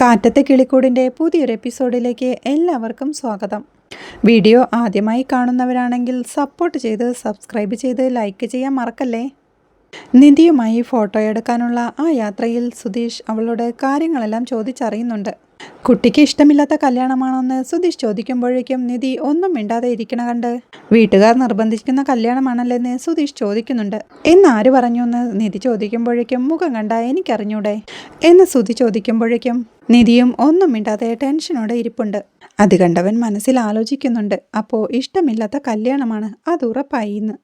കാറ്റത്തെ കിളിക്കൂടിന്റെ പുതിയൊരു എപ്പിസോഡിലേക്ക് എല്ലാവർക്കും സ്വാഗതം. വീഡിയോ ആദ്യമായി കാണുന്നവരാണെങ്കിൽ സപ്പോർട്ട് ചെയ്ത് സബ്സ്ക്രൈബ് ചെയ്ത് ലൈക്ക് ചെയ്യാൻ മറക്കല്ലേ? നിധിയുമായി ഫോട്ടോ എടുക്കാനുള്ള ആ യാത്രയിൽ സുധീഷ് അവളോട് കാര്യങ്ങളെല്ലാം ചോദിച്ചറിയുന്നുണ്ട്. കുട്ടിക്ക് ഇഷ്ടമില്ലാത്ത കല്യാണമാണോന്ന് സുധീഷ് ചോദിക്കുമ്പോഴേക്കും നിധി ഒന്നും മിണ്ടാതെ ഇരിക്കണ കണ്ട് വീട്ടുകാർ നിർബന്ധിക്കുന്ന കല്യാണമാണല്ലെന്ന് സുധീഷ് ചോദിക്കുന്നുണ്ട്. എന്ന് ആര് പറഞ്ഞു എന്ന് നിധി ചോദിക്കുമ്പോഴേക്കും മുഖം കണ്ട എനിക്കറിഞ്ഞൂടെ? എന്ന് സുധി ചോദിക്കുമ്പോഴേക്കും നിധിയും ഒന്നും മിണ്ടാതെ ടെൻഷനോടെ ഇരിപ്പുണ്ട്. അത് കണ്ടവൻ മനസ്സിൽ ആലോചിക്കുന്നുണ്ട്. അപ്പോൾ ഇഷ്ടമില്ലാത്ത കല്യാണമാണ് അത് ഉറപ്പായി എന്ന്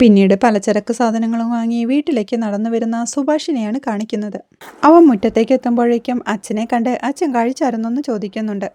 പിന്നീട് പലചരക്ക് സാധനങ്ങളും വാങ്ങി വീട്ടിലേക്ക് നടന്നു വരുന്ന സുഭാഷിനെയാണ് കാണിക്കുന്നത്. അവൻ മുറ്റത്തേക്ക് എത്തുമ്പോഴേക്കും അച്ഛനെ കണ്ട് അച്ഛൻ കഴിച്ചായിരുന്നെന്ന് ചോദിക്കുന്നുണ്ട്.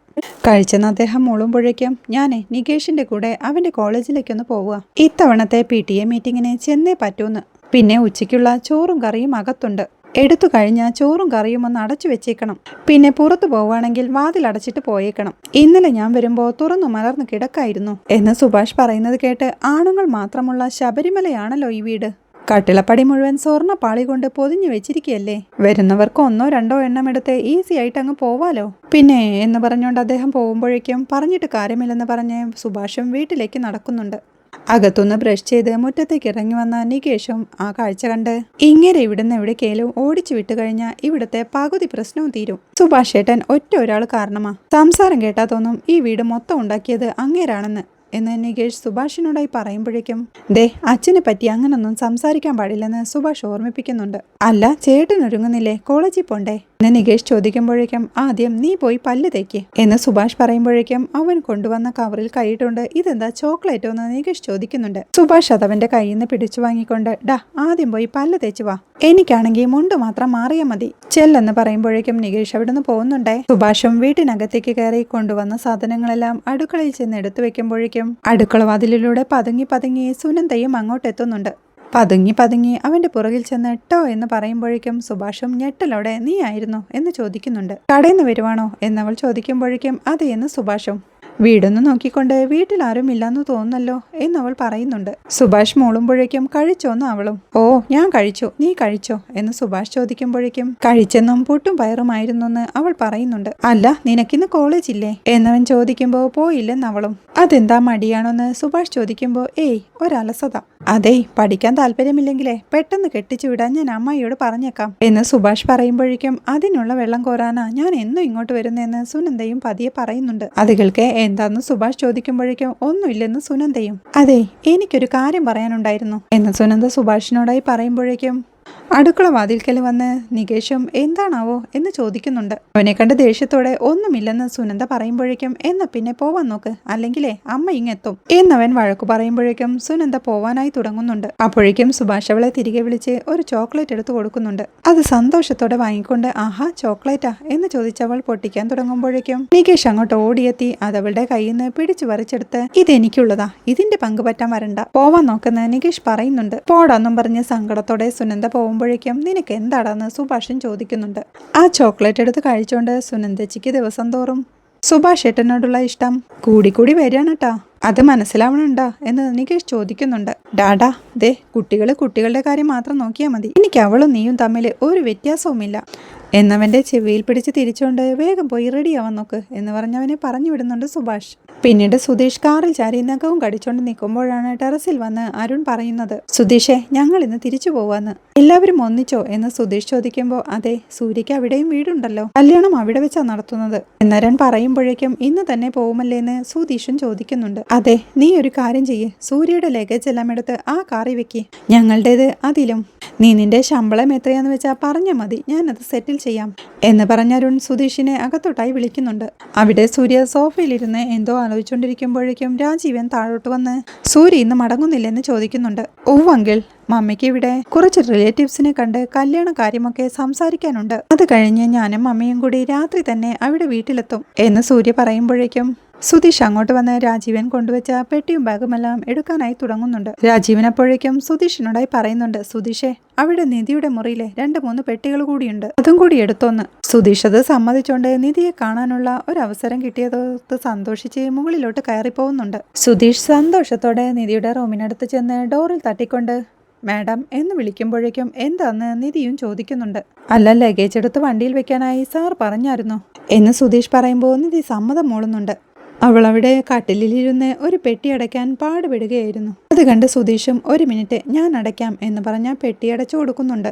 കഴിച്ചെന്ന് അദ്ദേഹം മൂളുമ്പോഴേക്കും ഞാനേ നികേഷിന്റെ കൂടെ അവന്റെ കോളേജിലേക്കൊന്ന് പോവുക. ഇത്തവണത്തെ പി ടി എ മീറ്റിങ്ങിനെ ചെന്നേ പറ്റൂന്ന്. പിന്നെ ഉച്ചയ്ക്കുള്ള ചോറും കറിയും അകത്തുണ്ട്. എടുത്തു കഴിഞ്ഞാൽ ചോറും കറിയും ഒന്ന് അടച്ചു വെച്ചേക്കണം. പിന്നെ പുറത്തു പോവുകയാണെങ്കിൽ വാതിൽ അടച്ചിട്ട് പോയേക്കണം. ഇന്നലെ ഞാൻ വരുമ്പോൾ തുറന്നു മലർന്നു കിടക്കായിരുന്നു എന്ന് സുഭാഷ് പറയുന്നത് കേട്ട് ആണുങ്ങൾ മാത്രമുള്ള ശബരിമലയാണല്ലോ ഈ വീട്. കട്ടിളപ്പടി മുഴുവൻ സ്വർണ പാളി കൊണ്ട് പൊതിഞ്ഞു വെച്ചിരിക്കുകയല്ലേ? വരുന്നവർക്ക് ഒന്നോ രണ്ടോ എണ്ണം എടുത്ത് ഈസി ആയിട്ട് അങ്ങ് പോവാലോ? പിന്നെ എന്ന് പറഞ്ഞുകൊണ്ട് അദ്ദേഹം പോകുമ്പോഴേക്കും പറഞ്ഞിട്ട് കാര്യമില്ലെന്ന് പറഞ്ഞ് സുഭാഷും വീട്ടിലേക്ക് നടക്കുന്നുണ്ട്. അകത്തുനിന്ന് ബ്രഷ് ചെയ്ത് മുറ്റത്തേക്ക് ഇറങ്ങി വന്ന നികേഷും ആ കാഴ്ച കണ്ട്. ഇങ്ങനെ ഇവിടുന്ന് എവിടേക്കേലും ഓടിച്ചു വിട്ടു കഴിഞ്ഞാൽ ഇവിടുത്തെ പകുതി പ്രശ്നവും തീരും. സുഭാഷ് ഏട്ടൻ ഒറ്റ ഒരാൾ കാരണമാ. സംസാരം കേട്ടാ തോന്നും ഈ വീട് മൊത്തം ഉണ്ടാക്കിയത് അങ്ങേരാണെന്ന് എന്ന് നികേഷ് സുഭാഷിനോടായി പറയുമ്പോഴേക്കും ദേ അച്ഛനെ പറ്റി അങ്ങനൊന്നും സംസാരിക്കാൻ പാടില്ലെന്ന് സുഭാഷ് ഓർമ്മിപ്പിക്കുന്നുണ്ട്. അല്ല ചേട്ടൻ ഒരുങ്ങുന്നില്ലേ കോളേജിൽ പോണ്ടേ? എന്ന് നികേഷ് ചോദിക്കുമ്പോഴേക്കും ആദ്യം നീ പോയി പല്ല് തേക്ക് എന്ന് സുഭാഷ് പറയുമ്പോഴേക്കും അവൻ കൊണ്ടുവന്ന കവറിൽ കൈയിട്ടുണ്ട് ഇതെന്താ ചോക്ലേറ്റോ എന്ന് നികേഷ് ചോദിക്കുന്നുണ്ട്. സുഭാഷ് അതവന്റെ കയ്യിൽ നിന്ന് പിടിച്ചു വാങ്ങിക്കൊണ്ട് ഡാ ആദ്യം പോയി പല്ല് തേച്ചു വാ. എനിക്കാണെങ്കിൽ മുണ്ട് മാത്രം മാറിയാൽ മതി. ചെല്ലെന്ന് പറയുമ്പോഴേക്കും നികേഷ് അവിടുന്ന് പോകുന്നുണ്ടേ. സുഭാഷും വീട്ടിനകത്തേക്ക് കയറി കൊണ്ടുവന്ന സാധനങ്ങളെല്ലാം അടുക്കളയിൽ ചെന്ന് എടുത്തു വെക്കുമ്പോഴേക്കും അടുക്കള വാതിലിലൂടെ പതുങ്ങി പതുങ്ങി സുനന്ദയും അങ്ങോട്ട് എത്തുന്നുണ്ട് പതുങ്ങി പതുങ്ങി അവന്റെ പുറകിൽ ചെന്ന് എട്ടോ എന്ന് പറയുമ്പോഴേക്കും സുഭാഷും ഞെട്ടലോടെ നീ ആയിരുന്നു എന്ന് ചോദിക്കുന്നുണ്ട്. കടയിൽ നിന്ന് വരുവാണോ എന്നവൾ ചോദിക്കുമ്പോഴേക്കും അതെ എന്ന് സുഭാഷും വീടൊന്ന് നോക്കിക്കൊണ്ട് വീട്ടിൽ ആരും ഇല്ലാന്ന് തോന്നുന്നല്ലോ അവൾ പറയുന്നുണ്ട്. സുഭാഷ് മൂളുമ്പോഴേക്കും കഴിച്ചോന്ന് അവളും. ഓ ഞാൻ കഴിച്ചു. നീ കഴിച്ചോ? എന്ന് സുഭാഷ് ചോദിക്കുമ്പോഴേക്കും കഴിച്ചെന്നും പുട്ടും പയറുമായിരുന്നു എന്ന് അവൾ പറയുന്നുണ്ട്. അല്ല നിനക്കിന്ന് കോളേജ് ഇല്ലേ? എന്നവൻ ചോദിക്കുമ്പോൾ പോയില്ലെന്ന് അവളും. അതെന്താ മടിയാണോന്ന്? സുഭാഷ് ചോദിക്കുമ്പോ ഏയ് ഒരലസത. അതെ പഠിക്കാൻ താല്പര്യമില്ലെങ്കിലേ പെട്ടെന്ന് കെട്ടിച്ചു വിടാൻ ഞാൻ അമ്മായിയോട് പറഞ്ഞേക്കാം. എന്ന് സുഭാഷ് പറയുമ്പോഴേക്കും അതിനുള്ള വെള്ളം കോരാനാ ഞാൻ എന്നും ഇങ്ങോട്ട് വരുന്നതെന്ന് സുനന്ദയും പതിയെ പറയുന്നുണ്ട്. അതുകൾക്ക് എന്താന്ന് സുഭാഷ് ചോദിക്കുമ്പോഴേക്കും ഒന്നുമില്ലെന്ന് സുനന്ദയും. അതെ എനിക്കൊരു കാര്യം പറയാനുണ്ടായിരുന്നു. എന്ന് സുനന്ദ സുഭാഷിനോടായി പറയുമ്പോഴേക്കും അടുക്കള വാതിൽക്കൽ വന്ന് നികേഷും എന്താണാവോ? എന്ന് ചോദിക്കുന്നുണ്ട്. അവനെ കണ്ട് ദേഷ്യത്തോടെ ഒന്നുമില്ലെന്ന് സുനന്ദ പറയുമ്പോഴേക്കും എന്ന പിന്നെ പോവാൻ നോക്ക് അല്ലെങ്കിലേ അമ്മ ഇങ്ങെത്തും എന്നവൻ വഴക്കു പറയുമ്പോഴേക്കും സുനന്ദ പോവാനായി തുടങ്ങുന്നുണ്ട്. അപ്പോഴേക്കും സുഭാഷ് അവളെ തിരികെ വിളിച്ച് ഒരു ചോക്ലേറ്റ് എടുത്തു കൊടുക്കുന്നുണ്ട്. അത് സന്തോഷത്തോടെ വാങ്ങിക്കൊണ്ട് ആഹാ ചോക്ലേറ്റാ എന്ന് ചോദിച്ചവൾ പൊട്ടിക്കാൻ തുടങ്ങുമ്പോഴേക്കും നികേഷ് അങ്ങോട്ട് ഓടിയെത്തി അത് അവളുടെ കയ്യിൽ നിന്ന് പിടിച്ചു പറിച്ചെടുത്ത് ഇതെനിക്കുള്ളതാ ഇതിന്റെ പങ്ക് പറ്റാൻ വരണ്ട പോവാൻ നോക്കുന്ന നികേഷ് പറയുന്നുണ്ട്. പോടാന്നും പറഞ്ഞ് സങ്കടത്തോടെ സുനന്ദ പോകുമ്പോഴേക്കും നിനക്ക് എന്താടാന്ന് സുഭാഷൻ ചോദിക്കുന്നുണ്ട്. ആ ചോക്ലേറ്റ് എടുത്ത് കഴിച്ചോണ്ട് സുനന്ദച്ചിക്ക് ദിവസം തോറും. സുഭാഷ് ഏട്ടനോടുള്ള ഇഷ്ടം കൂടിക്കൂടി വരികയാണ് കേട്ടാ അത് മനസ്സിലാവണുണ്ടോ എന്ന് എനിക്ക് ചോദിക്കുന്നുണ്ട്. ഡാഡാ ദേ കുട്ടികൾ കുട്ടികളുടെ കാര്യം മാത്രം നോക്കിയാൽ മതി. എനിക്ക് അവളും നീയും തമ്മിൽ ഒരു വ്യത്യാസവുമില്ല. എന്നവന്റെ ചെവിയിൽ പിടിച്ച് തിരിച്ചുകൊണ്ട് വേഗം പോയി റെഡിയാവാൻ നോക്ക് എന്ന് പറഞ്ഞവനെ പറഞ്ഞു വിടുന്നുണ്ട് സുഭാഷ്. പിന്നീട് സുധീഷ് കാറിൽ ചാരി നഖവും കടിച്ചോണ്ട് നിൽക്കുമ്പോഴാണ് ടെറസിൽ വന്ന് അരുൺ പറയുന്നത് സുധീഷെ ഞങ്ങൾ ഇന്ന് തിരിച്ചു പോവാന്ന്. എല്ലാവരും ഒന്നിച്ചോ? എന്ന് സുധീഷ് ചോദിക്കുമ്പോൾ അതെ സൂര്യയ്ക്ക് അവിടെയും വീടുണ്ടല്ലോ. കല്യാണം അവിടെ വെച്ചാ നടത്തുന്നത്. എന്നരൻ പറയുമ്പോഴേക്കും ഇന്ന് തന്നെ പോകുമല്ലേ എന്ന് സുധീഷും ചോദിക്കുന്നുണ്ട്. അതെ നീ ഒരു കാര്യം ചെയ്യേ. സൂര്യയുടെ ലഗേജ് എല്ലാം എടുത്ത് ആ കാറി വെക്കി. ഞങ്ങളുടേത് അതിലും. നീ നിന്റെ ശമ്പളം എത്രയാന്ന് വെച്ചാൽ പറഞ്ഞാൽ മതി. ഞാനത് സെറ്റിൽ ചെയ്യാം. എന്ന് പറഞ്ഞ അരുൺ സുധീഷിനെ അകത്തോട്ടായി വിളിക്കുന്നുണ്ട്. അവിടെ സൂര്യ സോഫയിലിരുന്ന് എന്തോ ആലോചിച്ചുകൊണ്ടിരിക്കുമ്പോഴേക്കും രാജീവൻ താഴോട്ട് വന്ന് സൂര്യ ഇന്ന് മടങ്ങുന്നില്ലെന്ന് ചോദിക്കുന്നുണ്ട്. അങ്കിൾ. മമ്മിക്ക് ഇവിടെ കുറച്ച് റിലേറ്റീവ്സിനെ കണ്ട് കല്യാണ കാര്യമൊക്കെ സംസാരിക്കാനുണ്ട്. അത് കഴിഞ്ഞ് ഞാനും മമ്മിയും കൂടി രാത്രി തന്നെ അവിടെ വീട്ടിലെത്തും എന്ന് സൂര്യ പറയുമ്പോഴേക്കും സുധീഷ് അങ്ങോട്ട് വന്ന് രാജീവൻ കൊണ്ടുവച്ച പെട്ടിയും ബാഗുമെല്ലാം എടുക്കാനായി തുടങ്ങുന്നുണ്ട്. രാജീവൻ അപ്പോഴേക്കും സുതീഷിനോടായി പറയുന്നുണ്ട് സുതീഷെ അവിടെ നിധിയുടെ മുറിയിലെ രണ്ട് മൂന്ന് പെട്ടികൾ കൂടിയുണ്ട്. അതും കൂടി എടുത്തോന്ന്. സുതീഷ് അത് സമ്മതിച്ചുകൊണ്ട് നിധിയെ കാണാനുള്ള ഒരു അവസരം കിട്ടിയതോർത്ത് സന്തോഷിച്ച് മുകളിലോട്ട് കയറി പോകുന്നുണ്ട് സുതീഷ് സന്തോഷത്തോടെ നിധിയുടെ റൂമിനടുത്ത് ചെന്ന് ഡോറിൽ തട്ടിക്കൊണ്ട് മാഡം എന്ന് വിളിക്കുമ്പോഴേക്കും എന്താന്ന് നിധിയും ചോദിക്കുന്നുണ്ട്. അല്ല ലഗേജ് എടുത്ത് വണ്ടിയിൽ വെക്കാനായി സാർ പറഞ്ഞായിരുന്നു എന്ന് സുതീഷ് പറയുമ്പോൾ നിധി സമ്മതം മൂളുന്നുണ്ട്. അവൾ അവിടെ കട്ടിലിരുന്ന് ഒരു പെട്ടി അടയ്ക്കാൻ പാടുപെടുകയായിരുന്നു. അത് കണ്ട് സുധീഷും ഒരു മിനിറ്റ് ഞാൻ അടയ്ക്കാം എന്ന് പറഞ്ഞ പെട്ടി അടച്ചു കൊടുക്കുന്നുണ്ട്.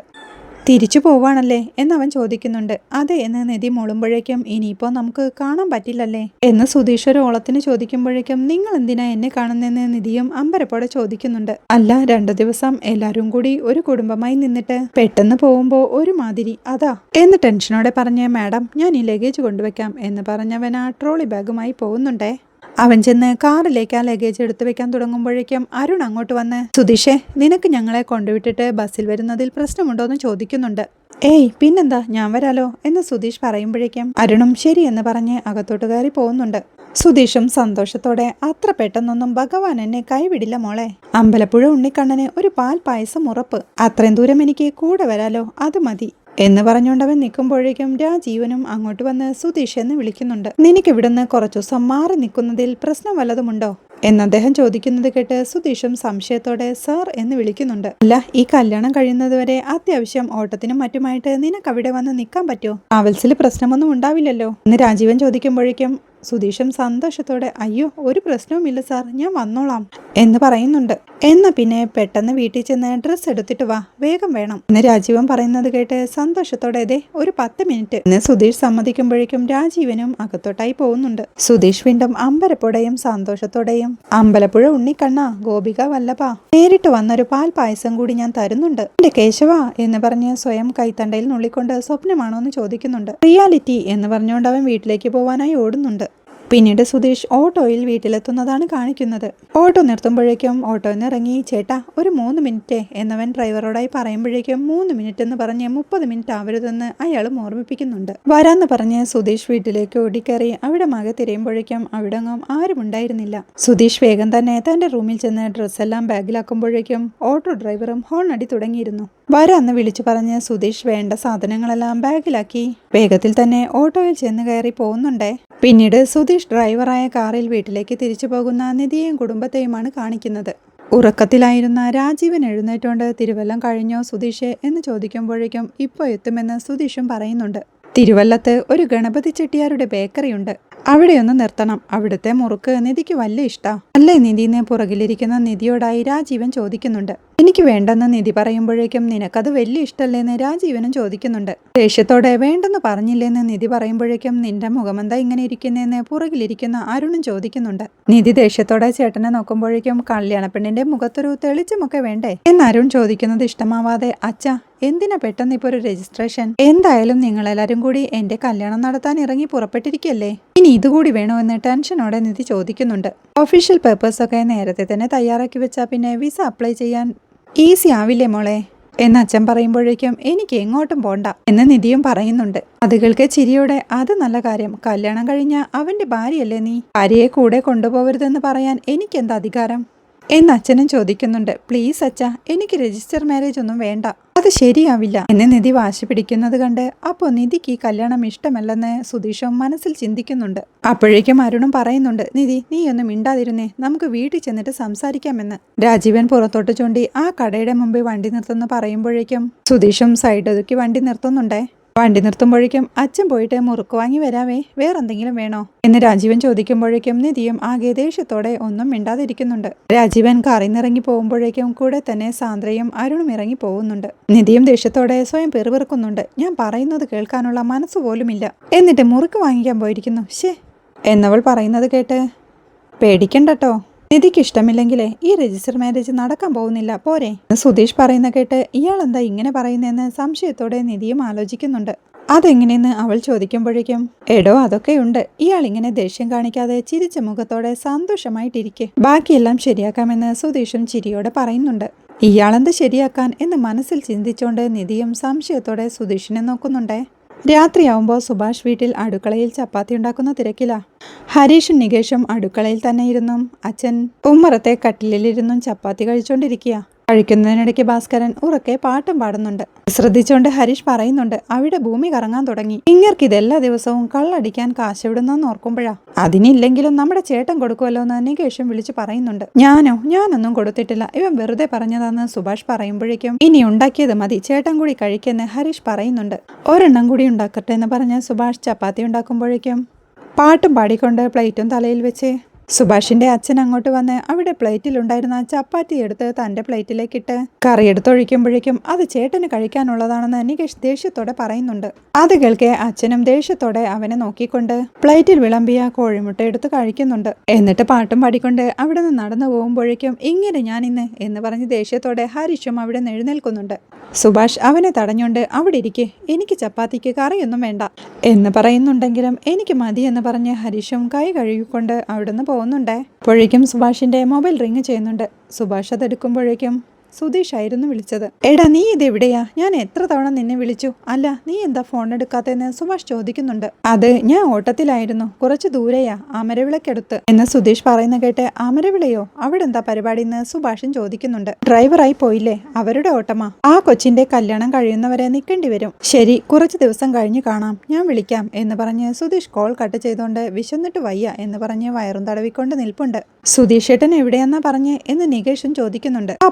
തിരിച്ചു പോവാണല്ലേ എന്നവൻ ചോദിക്കുന്നുണ്ട്. അതെ എന്ന് നിധി മൂളുമ്പോഴേക്കും ഇനിയിപ്പോൾ നമുക്ക് കാണാൻ പറ്റില്ലല്ലേ? എന്ന് സുധീഷ് ഒരു ഓളത്തിന് ചോദിക്കുമ്പോഴേക്കും നിങ്ങൾ എന്തിനാ എന്നെ കാണുന്നതെന്ന്? നിധിയും അമ്പരപ്പോടെ ചോദിക്കുന്നുണ്ട്. അല്ല രണ്ടു ദിവസം എല്ലാരും കൂടി ഒരു കുടുംബമായി നിന്നിട്ട് പെട്ടെന്ന് ഒരു മാതിരി അതാ. എന്ന് ടെൻഷനോടെ പറഞ്ഞ മാഡം ഞാൻ ഈ ലഗേജ് കൊണ്ടുവയ്ക്കാം എന്ന് പറഞ്ഞവൻ ആ ട്രോളി ബാഗുമായി പോകുന്നുണ്ടേ. അവൻ ചെന്ന് കാറിലേക്ക് ആ ലഗേജ് എടുത്തു വെക്കാൻ തുടങ്ങുമ്പോഴേക്കും അരുൺ അങ്ങോട്ട് വന്ന് സുധീഷേ നിനക്ക് ഞങ്ങളെ കൊണ്ടുവിട്ടിട്ട് ബസ്സിൽ വരുന്നതിൽ പ്രശ്നമുണ്ടോ എന്ന് ചോദിക്കുന്നുണ്ട്. ഏയ് പിന്നെന്താ? ഞാൻ വരാലോ? എന്ന് സുധീഷ് പറയുമ്പോഴേക്കും അരുണും ശരി എന്ന് പറഞ്ഞ് അകത്തോട്ട് കയറി പോകുന്നുണ്ട്. സുധീഷും സന്തോഷത്തോടെ അത്ര പെട്ടെന്നൊന്നും ഭഗവാൻ എന്നെ കൈവിടില്ല മോളെ. അമ്പലപ്പുഴ ഉണ്ണിക്കണ്ണന് ഒരു പാൽ പായസം ഉറപ്പ്. അത്രയും ദൂരം എനിക്ക് കൂടെ വരാലോ? അത് മതി. എന്ന് പറഞ്ഞുകൊണ്ടവൻ നിൽക്കുമ്പോഴേക്കും രാജീവനും അങ്ങോട്ട് വന്ന് സുധീഷ് എന്ന് വിളിക്കുന്നുണ്ട്. നിനക്ക് ഇവിടുന്ന് കുറച്ചു ദിവസം മാറി നിൽക്കുന്നതിൽ പ്രശ്നം വല്ലതുമുണ്ടോ? എന്ന് അദ്ദേഹം ചോദിക്കുന്നത് കേട്ട് സുധീഷും സംശയത്തോടെ സാർ എന്ന് വിളിക്കുന്നുണ്ട്. അല്ല ഈ കല്യാണം കഴിയുന്നതുവരെ അത്യാവശ്യം ഓട്ടത്തിനും മറ്റുമായിട്ട് നിനക്ക് അവിടെ വന്ന് നിൽക്കാൻ പറ്റുമോ? ആവൽസിൽ പ്രശ്നമൊന്നും ഉണ്ടാവില്ലല്ലോ? എന്ന് രാജീവൻ ചോദിക്കുമ്പോഴേക്കും സുധീഷും സന്തോഷത്തോടെ അയ്യോ ഒരു പ്രശ്നവുമില്ല സാർ ഞാൻ വന്നോളാം എന്ന് പറയുന്നുണ്ട്. എന്നാ പിന്നെ പെട്ടെന്ന് വീട്ടിൽ ചെന്ന് ഡ്രസ്സ് എടുത്തിട്ട് വാ വേഗം വേണം. എന്ന് രാജീവൻ പറയുന്നത് കേട്ട് സന്തോഷത്തോടെ അതെ ഒരു പത്ത് മിനിറ്റ് എന്ന് സുധീഷ് സമ്മതിക്കുമ്പോഴേക്കും രാജീവനും അകത്തോട്ടായി പോകുന്നുണ്ട്. സുധീഷ് വീണ്ടും അമ്പലപ്പുഴയും സന്തോഷത്തോടെയും അമ്പലപ്പുഴ ഉണ്ണിക്കണ്ണ ഗോപിക വല്ലഭ നേരിട്ട് വന്നൊരു പാൽ പായസം കൂടി ഞാൻ തരുന്നുണ്ട്. എന്റെ കേശവ എന്ന് പറഞ്ഞ് സ്വയം കൈത്തണ്ടയിൽ നുള്ളിക്കൊണ്ട് സ്വപ്നമാണോ എന്ന് ചോദിക്കുന്നുണ്ട്. റിയാലിറ്റി എന്ന് പറഞ്ഞുകൊണ്ട് അവൻ വീട്ടിലേക്ക് പോവാനായി ഓടുന്നുണ്ട്. പിന്നീട് സുധീഷ് ഓട്ടോയിൽ വീട്ടിലെത്തുന്നതാണ് കാണിക്കുന്നത്. ഓട്ടോ നിർത്തുമ്പോഴേക്കും ഓട്ടോയിൽ നിന്ന് ഇറങ്ങി ചേട്ടാ ഒരു മൂന്ന് മിനിറ്റ് എന്നവൻ ഡ്രൈവറോടായി പറയുമ്പോഴേക്കും മൂന്ന് മിനിറ്റ് എന്ന് പറഞ്ഞ് മുപ്പത് മിനിറ്റ് ആവരുതെന്ന് അയാളും ഓർമ്മിപ്പിക്കുന്നുണ്ട്. വരാന്ന് പറഞ്ഞ് സുധീഷ് വീട്ടിലേക്ക് ഓടിക്കയറി അവിടെ മക തിരയുമ്പോഴേക്കും അവിടെങ്ങും ആരും ഉണ്ടായിരുന്നില്ല. സുധീഷ് വേഗം തന്നെ തന്റെ റൂമിൽ ചെന്ന് ഡ്രസ്സെല്ലാം ബാഗിലാക്കുമ്പോഴേക്കും ഓട്ടോ ഡ്രൈവറും ഹോൺ അടി തുടങ്ങിയിരുന്നു. വരാന്ന് വിളിച്ചു പറഞ്ഞ് സുധീഷ് വേണ്ട സാധനങ്ങളെല്ലാം ബാഗിലാക്കി വേഗത്തിൽ തന്നെ ഓട്ടോയിൽ ചെന്ന് കയറി പോകുന്നുണ്ടേ പിന്നീട് സുധീഷ് ഡ്രൈവറായ കാറിൽ വീട്ടിലേക്ക് തിരിച്ചു പോകുന്ന നിധിയെയും കുടുംബത്തെയുമാണ് കാണിക്കുന്നത്. ഉറക്കത്തിലായിരുന്ന രാജീവൻ എഴുന്നേറ്റോണ്ട് തിരുവല്ലം കഴിഞ്ഞോ സുധീഷെ എന്ന് ചോദിക്കുമ്പോഴേക്കും ഇപ്പോൾ എത്തുമെന്ന് സുധീഷും പറയുന്നുണ്ട്. തിരുവല്ലത്ത് ഒരു ഗണപതി ചെട്ടിയാരുടെ ബേക്കറിയുണ്ട്. അവിടെയൊന്ന് നിർത്തണം. അവിടുത്തെ മുറുക്ക് നിധിക്ക് വല്ല ഇഷ്ടാ. അല്ലേ നിധിന്ന് പുറകിലിരിക്കുന്ന നിധിയോടായി രാജീവൻ ചോദിക്കുന്നുണ്ട്. എനിക്ക് വേണ്ടെന്ന് നിധി പറയുമ്പോഴേക്കും നിനക്കത് വലിയ ഇഷ്ടമല്ലേന്ന് രാജീവനും ചോദിക്കുന്നുണ്ട്. ദേഷ്യത്തോടെ വേണ്ടെന്ന് പറഞ്ഞില്ലേന്ന് നിധി പറയുമ്പോഴേക്കും നിന്റെ മുഖമെന്താ ഇങ്ങനെ ഇരിക്കുന്നതെന്ന് പുറകിലിരിക്കുന്ന അരുണും ചോദിക്കുന്നുണ്ട്. നിധി ദേഷ്യത്തോടെ ചേട്ടനെ നോക്കുമ്പോഴേക്കും കല്യാണപ്പെണ്ണിന്റെ മുഖത്തൊരു തെളിച്ചമൊക്കെ വേണ്ടേ? എന്ന് അരുൺ ചോദിക്കുന്നത് ഇഷ്ടമാവാതെ അച്ഛ എന്തിനാ പെട്ടെന്ന് ഇപ്പോൾ ഒരു രജിസ്ട്രേഷൻ? എന്തായാലും നിങ്ങളെല്ലാരും കൂടി എന്റെ കല്യാണം നടത്താൻ ഇറങ്ങി പുറപ്പെട്ടിരിക്കല്ലേ? ഇനി ഇതുകൂടി വേണോ എന്ന് ടെൻഷനോടെ നിധി ചോദിക്കുന്നുണ്ട്. ഒഫീഷ്യൽ പേപ്പേഴ്സ് ഒക്കെ നേരത്തെ തന്നെ തയ്യാറാക്കി വെച്ചാൽ പിന്നെ വിസ അപ്ലൈ ചെയ്യാൻ ഈസി ആവില്ലേ മോളെ? എന്ന് അച്ഛൻ പറയുമ്പോഴേക്കും എനിക്ക് എങ്ങോട്ടും പോണ്ട എന്ന് നിധിയും പറയുന്നുണ്ട്. അത് കേൾക്കെ ചിരിയോടെ അത് നല്ല കാര്യം. കല്യാണം കഴിഞ്ഞ അവന്റെ ഭാര്യയല്ലേ നീ? ഭാര്യയെ കൂടെ കൊണ്ടുപോകരുതെന്ന് പറയാൻ എനിക്കെന്താ അധികാരം? എന്ന് അച്ഛനും ചോദിക്കുന്നുണ്ട്. പ്ലീസ് അച്ഛ എനിക്ക് രജിസ്റ്റർ മാരേജ് ഒന്നും വേണ്ട. അത് ശരിയാവില്ല എന്നെ നിധി വാശി പിടിക്കുന്നത് കണ്ട് അപ്പോൾ നിധിക്ക് ഈ കല്യാണം ഇഷ്ടമല്ലെന്ന് സുധീഷും മനസ്സിൽ ചിന്തിക്കുന്നുണ്ട്. അപ്പോഴേക്കും അരുണും പറയുന്നുണ്ട് നിധി നീ ഒന്നും മിണ്ടാതിരുന്നേ നമുക്ക് വീട്ടിൽ ചെന്നിട്ട് സംസാരിക്കാമെന്ന്. രാജീവൻ പുറത്തോട്ട് ചൂണ്ടി ആ കടയുടെ മുമ്പിൽ വണ്ടി നിർത്തുന്നു പറയുമ്പോഴേക്കും സുധീഷും സൈഡ് ഒതുക്കി വണ്ടി നിർത്തുന്നുണ്ടേ. വണ്ടി നിർത്തുമ്പോഴേക്കും അച്ഛൻ പോയിട്ട് മുറുക്ക് വാങ്ങി വരാവേ. വേറെന്തെങ്കിലും വേണോ? എന്ന് രാജീവൻ ചോദിക്കുമ്പോഴേക്കും നിധിയും ആകെ ദേഷ്യത്തോടെ ഒന്നും മിണ്ടാതിരിക്കുന്നുണ്ട്. രാജീവൻ കാറിൽ നിന്നിറങ്ങി പോകുമ്പോഴേക്കും കൂടെ തന്നെ സാന്ദ്രയും അരുണും ഇറങ്ങി പോകുന്നുണ്ട്. നിധിയും ദേഷ്യത്തോടെ സ്വയം പെറുപിറുക്കുന്നുണ്ട്. ഞാൻ പറയുന്നത് കേൾക്കാനുള്ള മനസ്സ് പോലുമില്ല. എന്നിട്ട് മുറുക്ക് വാങ്ങിക്കാൻ പോയിരിക്കുന്നു. ഷേ എന്നവൾ പറയുന്നത് കേട്ട് പേടിക്കണ്ടട്ടോ? നിധിക്ക് ഇഷ്ടമില്ലെങ്കിലേ ഈ രജിസ്റ്റർ മാരേജ് നടക്കാൻ പോകുന്നില്ല പോരെ. സുധീഷ് പറയുന്ന കേട്ട് ഇയാൾ എന്താ ഇങ്ങനെ പറയുന്നതെന്ന് സംശയത്തോടെ നിധിയും ആലോചിക്കുന്നുണ്ട്. അതെങ്ങനെയെന്ന് അവൾ ചോദിക്കുമ്പോഴേക്കും എടോ അതൊക്കെയുണ്ട് ഇയാൾ ഇങ്ങനെ ദേഷ്യം കാണിക്കാതെ ചിരിച്ച മുഖത്തോടെ സന്തോഷമായിട്ടിരിക്കെ. ബാക്കിയെല്ലാം ശരിയാക്കാമെന്ന് സുധീഷും ചിരിയോടെ പറയുന്നുണ്ട്. ഇയാളെന്ത് ശരിയാക്കാൻ എന്ന് മനസ്സിൽ ചിന്തിച്ചുകൊണ്ട് നിധിയും സംശയത്തോടെ സുധീഷിനെ നോക്കുന്നുണ്ടേ. രാത്രിയാവുമ്പോൾ സുഭാഷ് വീട്ടിൽ അടുക്കളയിൽ ചപ്പാത്തി ഉണ്ടാക്കുന്ന തിരക്കിലാ. ഹരീഷും നികേഷും അടുക്കളയിൽ തന്നെ ഇരുന്നും അച്ഛൻ ഉമ്മറത്തെ കട്ടിലിലിരുന്നും ചപ്പാത്തി കഴിച്ചുകൊണ്ടിരിക്കുക കഴിക്കുന്നതിനിടയ്ക്ക് ഭാസ്കരൻ ഉറക്കെ പാട്ടും പാടുന്നുണ്ട്. ശ്രദ്ധിച്ചുകൊണ്ട് ഹരീഷ് പറയുന്നുണ്ട് അവിടെ ഭൂമി കറങ്ങാൻ തുടങ്ങി. ഇങ്ങർക്ക് ഇതെല്ലാ ദിവസവും കള്ളടിക്കാൻ കാശ് എവിടുന്നെന്ന് ഓർക്കുമ്പോഴാ. അതിനില്ലെങ്കിലും നമ്മുടെ ചേട്ടൻ കൊടുക്കുമല്ലോ എന്ന് നികേഷും വിളിച്ചു പറയുന്നുണ്ട്. ഞാനോ? ഞാനൊന്നും കൊടുത്തിട്ടില്ല. ഇവൻ വെറുതെ പറഞ്ഞതാന്ന് സുഭാഷ് പറയുമ്പോഴേക്കും ഇനി ഉണ്ടാക്കിയത് മതി. ചേട്ടൻ കൂടി കഴിക്കെന്ന് ഹരീഷ് പറയുന്നുണ്ട്. ഒരെണ്ണം കൂടി ഉണ്ടാക്കട്ടെ എന്ന് പറഞ്ഞ സുഭാഷ് ചപ്പാത്തി ഉണ്ടാക്കുമ്പോഴേക്കും പാട്ടും പാടിക്കൊണ്ട് പ്ലേറ്റും തലയിൽ വെച്ച് സുഭാഷിന്റെ അച്ഛൻ അങ്ങോട്ട് വന്ന് അവിടെ പ്ലേറ്റിലുണ്ടായിരുന്ന ചപ്പാത്തി എടുത്ത് തന്റെ പ്ലേറ്റിലേക്കിട്ട് കറി എടുത്തൊഴിക്കുമ്പോഴേക്കും അത് ചേട്ടന് കഴിക്കാനുള്ളതാണെന്ന് നികേഷ് ദേഷ്യത്തോടെ പറയുന്നുണ്ട്. അത് കേൾക്കെ അച്ഛനും ദേഷ്യത്തോടെ അവനെ നോക്കിക്കൊണ്ട് പ്ലേറ്റിൽ വിളമ്പിയ കോഴിമുട്ട എടുത്ത് കഴിക്കുന്നുണ്ട്. എന്നിട്ട് പാട്ടും പാടിക്കൊണ്ട് അവിടെ നിന്ന് നടന്നു പോകുമ്പോഴേക്കും ഇങ്ങനെ ഞാൻ ഇന്ന് എന്ന് പറഞ്ഞ് ദേഷ്യത്തോടെ ഹരീഷും അവിടെ നിന്ന് എഴുന്നേൽക്കുന്നുണ്ട്. സുഭാഷ് അവനെ തടഞ്ഞുകൊണ്ട് അവിടെ ഇരിക്കെ എനിക്ക് ചപ്പാത്തിക്ക് കറിയൊന്നും വേണ്ട എന്ന് പറയുന്നുണ്ടെങ്കിലും എനിക്ക് മതി എന്ന് പറഞ്ഞ് ഹരീഷും കൈ കഴുകിക്കൊണ്ട് അവിടുന്ന് പോകുന്നുണ്ടേ. അപ്പോഴേക്കും സുഭാഷിന്റെ മൊബൈൽ റിങ് ചെയ്യുന്നുണ്ട്. സുഭാഷ് അതെടുക്കുമ്പോഴേക്കും സുധീഷ് ആയിരുന്നു വിളിച്ചത്. എടാ നീ ഇത് എവിടെയാ ഞാൻ എത്ര തവണ നിന്നെ വിളിച്ചു? അല്ല നീ എന്താ ഫോൺ എടുക്കാത്തതെന്ന് സുഭാഷ് ചോദിക്കുന്നുണ്ട്. അത് ഞാൻ ഓട്ടത്തിലായിരുന്നു. കുറച്ച് ദൂരെയാ ആമരവിളക്കടുത്ത് എന്ന് സുധീഷ് പറയുന്ന കേട്ട് ആമരവിളയോ അവിടെ എന്താ പരിപാടി? എന്ന് സുഭാഷും ചോദിക്കുന്നുണ്ട്. ഡ്രൈവറായി പോയില്ലേ? അവരുടെ ഓട്ടമാ. ആ കൊച്ചിന്റെ കല്യാണം കഴിയുന്നവരെ നിൽക്കേണ്ടി വരും. ശരി കുറച്ച് ദിവസം കഴിഞ്ഞു കാണാം. ഞാൻ വിളിക്കാം എന്ന് പറഞ്ഞ് സുധീഷ് കോൾ കട്ട് ചെയ്തുകൊണ്ട് വിശന്നിട്ട് വയ്യ എന്ന് പറഞ്ഞ് വയറും തടവിക്കൊണ്ട് നിൽപ്പുണ്ട്. സുധീഷ് ഏട്ടൻ എവിടെയെന്നാ പറഞ്ഞ്? എന്ന് നികേഷും ചോദിക്കുന്നുണ്ട്. ആ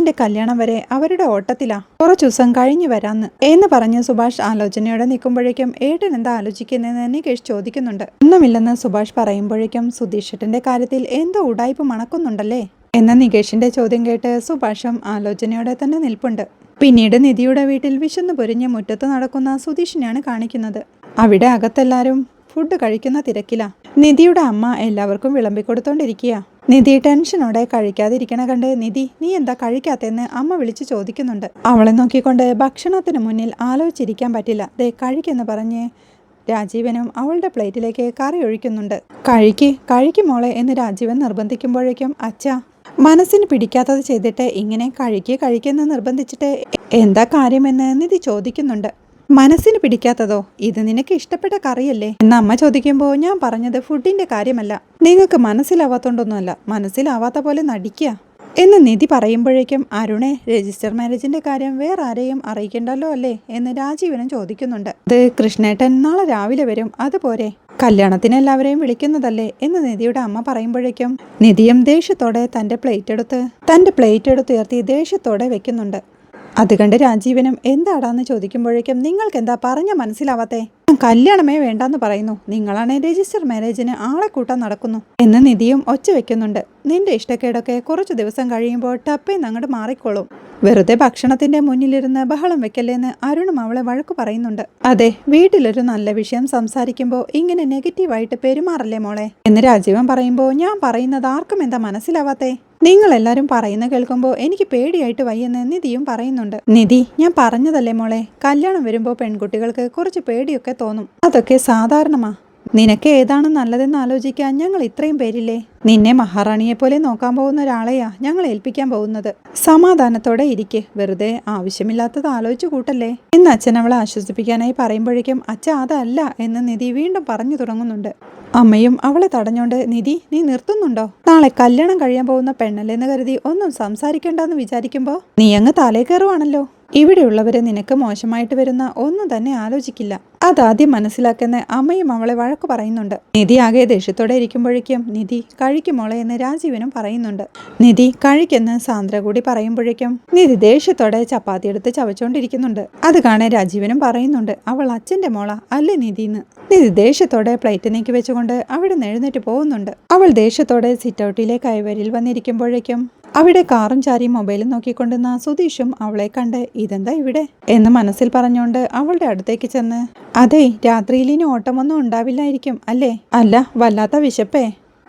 പെങ്കൊച്ചിന്റെ കല്യാണം വരെ അവരുടെ ഓട്ടത്തിലാ. കുറച്ചു ദിവസം കഴിഞ്ഞു വരാന്ന്. എന്ന് പറഞ്ഞ് സുഭാഷ് ആലോചനയോടെ നിൽക്കുമ്പോഴേക്കും ഏട്ടൻ എന്താ ആലോചിക്കുന്നതെന്ന് നികേഷ് ചോദിക്കുന്നുണ്ട്. ഒന്നുമില്ലെന്ന് സുഭാഷ് പറയുമ്പോഴേക്കും സുധീഷട്ടന്റെ കാര്യത്തിൽ എന്തോ ഉടായ്പ മണക്കുന്നുണ്ടല്ലേ? എന്ന നികേഷിന്റെ ചോദ്യം കേട്ട് സുഭാഷും ആലോചനയോടെ തന്നെ നിൽപ്പുണ്ട്. പിന്നീട് നിധിയുടെ വീട്ടിൽ വിശന്നു പൊരിഞ്ഞ് മുറ്റത്ത് നടക്കുന്ന സുധീഷിനെയാണ് കാണിക്കുന്നത്. അവിടെ അകത്തെല്ലാരും ഫുഡ് കഴിക്കുന്ന തിരക്കില. നിധിയുടെ അമ്മ എല്ലാവർക്കും വിളമ്പിക്കൊടുത്തോണ്ടിരിക്കുക നിധി ടെൻഷനോടെ കഴിക്കാതിരിക്കണ കണ്ട് നിധി നീ എന്താ കഴിക്കാത്തെന്ന് അമ്മ വിളിച്ച് ചോദിക്കുന്നുണ്ട്. അവളെ നോക്കിക്കൊണ്ട് ഭക്ഷണത്തിന് മുന്നിൽ ആലോചിച്ചിരിക്കാൻ പറ്റില്ല. ദേ കഴിക്കെന്ന് പറഞ്ഞ് രാജീവനും അവളുടെ പ്ലേറ്റിലേക്ക് കറി ഒഴിക്കുന്നുണ്ട്. കഴിക്ക് കഴിക്കുമോളെ എന്ന് രാജീവൻ നിർബന്ധിക്കുമ്പോഴേക്കും അച്ഛ മനസ്സിന് പിടിക്കാത്തത് ചെയ്തിട്ട് ഇങ്ങനെ കഴിക്ക് കഴിക്കെന്ന് നിർബന്ധിച്ചിട്ട് എന്താ കാര്യമെന്ന് നിധി ചോദിക്കുന്നുണ്ട്. മനസ്സിന് പിടിക്കാത്തതോ? ഇത് നിനക്ക് ഇഷ്ടപ്പെട്ട കറിയല്ലേ? എന്ന് അമ്മ ചോദിക്കുമ്പോൾ ഞാൻ പറഞ്ഞത് ഫുഡിന്റെ കാര്യമല്ല. നിങ്ങൾക്ക് മനസ്സിലാവാത്തോണ്ടൊന്നുമല്ല. മനസ്സിലാവാത്ത പോലെ നടിക്കുക എന്ന് നിധി പറയുമ്പോഴേക്കും അരുണെ രജിസ്റ്റർ മാരേജിന്റെ കാര്യം വേറെ ആരെയും അറിയിക്കണ്ടല്ലോ അല്ലേ? എന്ന് രാജീവനും ചോദിക്കുന്നുണ്ട്. അത് കൃഷ്ണേട്ടൻ നാളെ രാവിലെ വരും. അതുപോലെ കല്യാണത്തിന് എല്ലാവരെയും വിളിക്കുന്നതല്ലേ? എന്ന് നിധിയുടെ അമ്മ പറയുമ്പോഴേക്കും നിധിയും ദേഷ്യത്തോടെ തന്റെ പ്ലേറ്റ് എടുത്ത് തന്റെ പ്ലേറ്റ് എടുത്ത് ഉയർത്തി ദേഷ്യത്തോടെ വെക്കുന്നുണ്ട്. അത് കണ്ട് രാജീവനും എന്താടാന്ന് ചോദിക്കുമ്പോഴേക്കും നിങ്ങൾക്ക് എന്താ പറഞ്ഞ മനസ്സിലാവാത്തേ? കല്യാണമേ വേണ്ടാന്ന് പറയുന്നു. നിങ്ങളാണ് രജിസ്റ്റർ മാരേജിന് ആളെ കൂട്ടാൻ നടക്കുന്നു എന്ന് നിധിയും ഒച്ച വെക്കുന്നുണ്ട്. നിന്റെ ഇഷ്ടക്കേടൊക്കെ കുറച്ചു ദിവസം കഴിയുമ്പോൾ ടപ്പേന്ന് അങ്ങോട്ട് മാറിക്കോളും. വെറുതെ ഭക്ഷണത്തിന്റെ മുന്നിലിരുന്ന് ബഹളം വെക്കല്ലേന്ന് അരുണും അവളെ വഴക്കു പറയുന്നുണ്ട്. അതെ വീട്ടിലൊരു നല്ല വിഷയം സംസാരിക്കുമ്പോൾ ഇങ്ങനെ നെഗറ്റീവായിട്ട് പെരുമാറല്ലേ മോളെ? എന്ന് രാജീവൻ പറയുമ്പോൾ ഞാൻ പറയുന്നത് ആർക്കും എന്താ മനസ്സിലാവാത്തേ? നിങ്ങൾ എല്ലാരും പറയുന്ന കേൾക്കുമ്പോൾ എനിക്ക് പേടിയായിട്ട് വയ്യെന്ന് നിധിയും പറയുന്നുണ്ട്. നിധി ഞാൻ പറഞ്ഞതല്ലേ മോളെ? കല്യാണം വരുമ്പോൾ പെൺകുട്ടികൾക്ക് കുറച്ച് പേടിയൊക്കെ തോന്നും. അതൊക്കെ സാധാരണമാ. നിനക്ക് ഏതാണ് നല്ലതെന്ന് ആലോചിക്കാൻ ഞങ്ങൾ ഇത്രയും പേരില്ലേ? നിന്നെ മഹാറാണിയെ പോലെ നോക്കാൻ പോകുന്ന ഒരാളെയാ ഞങ്ങൾ ഏൽപ്പിക്കാൻ പോകുന്നത്. സമാധാനത്തോടെ ഇരിക്കെ. വെറുതെ ആവശ്യമില്ലാത്തത് ആലോചിച്ചു കൂട്ടല്ലേ? എന്ന് അച്ഛൻ അവളെ ആശ്വസിപ്പിക്കാനായി പറയുമ്പോഴേക്കും അച്ഛ അതല്ല എന്ന് നിധി വീണ്ടും പറഞ്ഞു തുടങ്ങുന്നുണ്ട്. അമ്മയും അവളെ തടഞ്ഞോണ്ട് നിധി നീ നിർത്തുന്നുണ്ടോ? നാളെ കല്യാണം കഴിയാൻ പോകുന്ന പെണ്ണല്ലെന്ന് കരുതി ഒന്നും സംസാരിക്കണ്ടെന്ന് വിചാരിക്കുമ്പോ നീ അങ്ങ് തലേ കയറുവാണല്ലോ. ഇവിടെയുള്ളവര് നിനക്ക് മോശമായിട്ട് വരുന്ന ഒന്നും തന്നെ ആലോചിക്കില്ല. അതാദ്യം മനസ്സിലാക്കുന്ന അമ്മയും അവളെ വഴക്ക് പറയുന്നുണ്ട്. നിധി ആകെ ദേഷ്യത്തോടെ ഇരിക്കുമ്പോഴേക്കും നിധി കഴിക്കുമോളെ എന്ന് രാജീവനും പറയുന്നുണ്ട്. നിധി കഴിക്കെന്ന് സാന്ദ്ര കൂടി പറയുമ്പോഴേക്കും നിധി ദേഷ്യത്തോടെ ചപ്പാത്തി എടുത്ത് ചവച്ചോണ്ടിരിക്കുന്നുണ്ട്. അത് കാണാൻ രാജീവനും പറയുന്നുണ്ട് അവൾ അച്ഛന്റെ മോള അല്ലേ നിധിന്ന് നിധി ദേഷ്യത്തോടെ പ്ലേറ്റ് നീക്കി വെച്ചുകൊണ്ട് അവിടെ എഴുന്നേറ്റ് പോകുന്നുണ്ട്. അവൾ ദേഷ്യത്തോടെ സിറ്റൗട്ടിലെ കൈവരിൽ വന്നിരിക്കുമ്പോഴേക്കും അവിടെ കാറും ചാരി മൊബൈലും നോക്കിക്കൊണ്ടിരുന്ന സുധീഷും അവളെ കണ്ട് ഇതെന്താ ഇവിടെ? എന്ന് മനസ്സിൽ പറഞ്ഞുകൊണ്ട് അവളുടെ അടുത്തേക്ക് ചെന്ന് അതെ രാത്രിയിൽ ഇനി ഓട്ടമൊന്നും ഉണ്ടാവില്ലായിരിക്കും അല്ലേ? അല്ല വല്ലാത്ത വിശപ്പേ.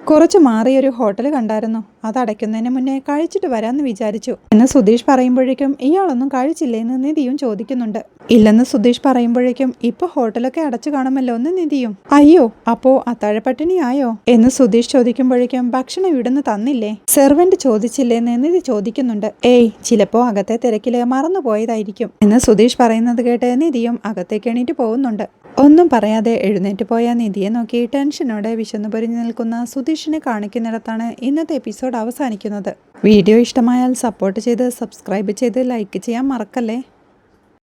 കുറച്ച് മാറിയൊരു ഹോട്ടൽ കണ്ടായിരുന്നു. അത് അടയ്ക്കുന്നതിന് മുന്നേ കഴിച്ചിട്ട് വരാമെന്ന് വിചാരിച്ചു. എന്ന് സുധീഷ് പറയുമ്പോഴേക്കും ഇയാളൊന്നും കഴിച്ചില്ലേന്ന് നിധിയും ചോദിക്കുന്നുണ്ട്. ഇല്ലെന്ന് സുധീഷ് പറയുമ്പോഴേക്കും ഇപ്പൊ ഹോട്ടലൊക്കെ അടച്ചു കാണുമല്ലോ എന്ന് നിധിയും. അയ്യോ അപ്പോ അത്താഴപ്പട്ടിണി ആയോ? എന്ന് സുധീഷ് ചോദിക്കുമ്പോഴേക്കും ഭക്ഷണം ഇവിടുന്ന് തന്നില്ലേ? സെർവന്റ് ചോദിച്ചില്ലേന്ന് നിധി ചോദിക്കുന്നുണ്ട്. ഏയ് ചിലപ്പോ അകത്തെ തിരക്കിൽ മറന്നുപോയതായിരിക്കും. എന്ന് സുധീഷ് പറയുന്നത് കേട്ട് നിധിയും അകത്തേക്ക് എണീറ്റ് പോകുന്നുണ്ട്. ഒന്നും പറയാതെ എഴുന്നേറ്റ് പോയ നിധിയെ നോക്കി ടെൻഷനോടെ വിശന്നു പൊരിഞ്ഞു നിൽക്കുന്ന സുധീഷിനെ കാണിക്കുന്നിടത്താണ് ഇന്നത്തെ എപ്പിസോഡ് അവസാനിക്കുന്നത്. വീഡിയോ ഇഷ്ടമായാൽ സപ്പോർട്ട് ചെയ്ത് സബ്സ്ക്രൈബ് ചെയ്ത് ലൈക്ക് ചെയ്യാൻ മറക്കല്ലേ?